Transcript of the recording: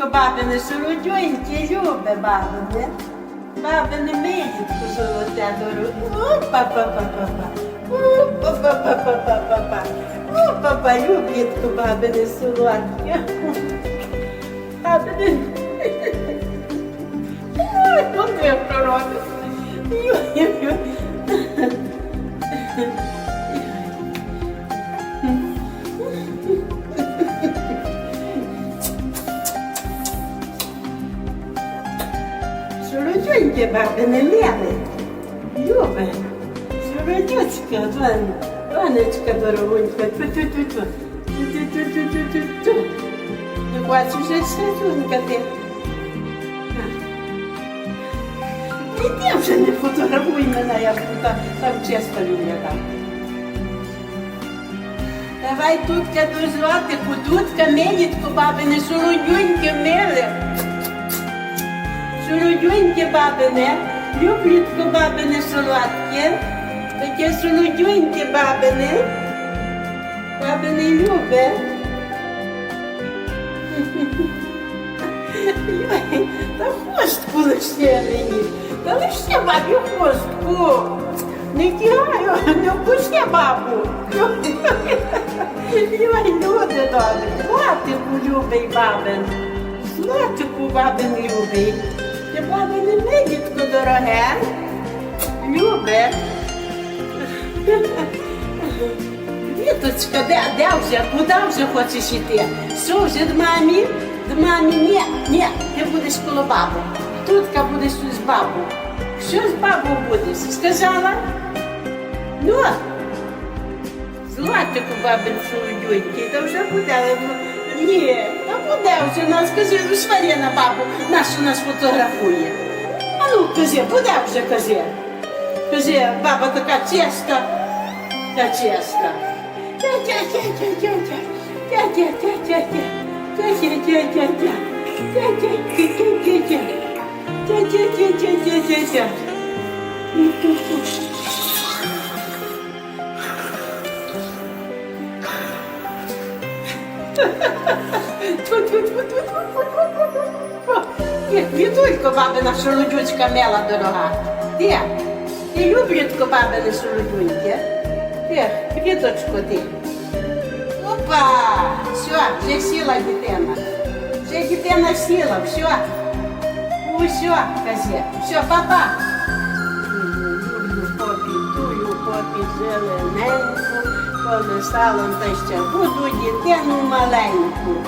Люблітко бабине солодюньки, любе бабине. Бабине милітко золоте дороге. Опа-па-па-па-па. Опа-па-па-па-па-па. Опа-па, люблітко бабине солодке. Бабине. Ой, от я пророк. Солодюньке бабине мили. Любе. Солодючка, Ван, Ванечка дорогонька. Ту-ту-ту-ту. Ту-ту-ту-ту-ту-ту. Не бачу, вже святунька ти. Іди вже не фотографуй мене, я там, там чисто люблю. Давай тутка до злотику, тутка милітко, бабине, солодюньке миле. Солодюньке бабине, люблітко бабине солодке, таке солодюньке бабине, бабине любе. Та хвостку лише мені, та лише бабі хвостку. Не тягаю, не впусти бабу. Йой, люди добрі, златику любий бабин, златику бабин любий. Ти бабине милітко дороге, любе. Віточка, де, де вже, куди вже хочеш іти? Що вже до мамі? До мамі, ні, ні, ти будеш коло бабу. Тутка будеш тут з бабу. Що з бабою будеш? Сказала? Ну, златику бабин солодюнький, то вже буде, але ну, ні, та буде вже нас, скажи, ну на бабу, нашу нас фотографує. А ну, кажи, буде вже, кажи. Кажи, баба така честа, та честа. Вітулько, бабина шолодючка мела дорога. Де? Ти люблютко бабине шолодюньке? Де? Квіточко ти. Опа! Все, вже сіла дитина. Вже дитина сіла, все. Усьо, казе. Все, папа. Люблю попі, тую попі зелененьку, коли салом та ще буду дитину маленьку.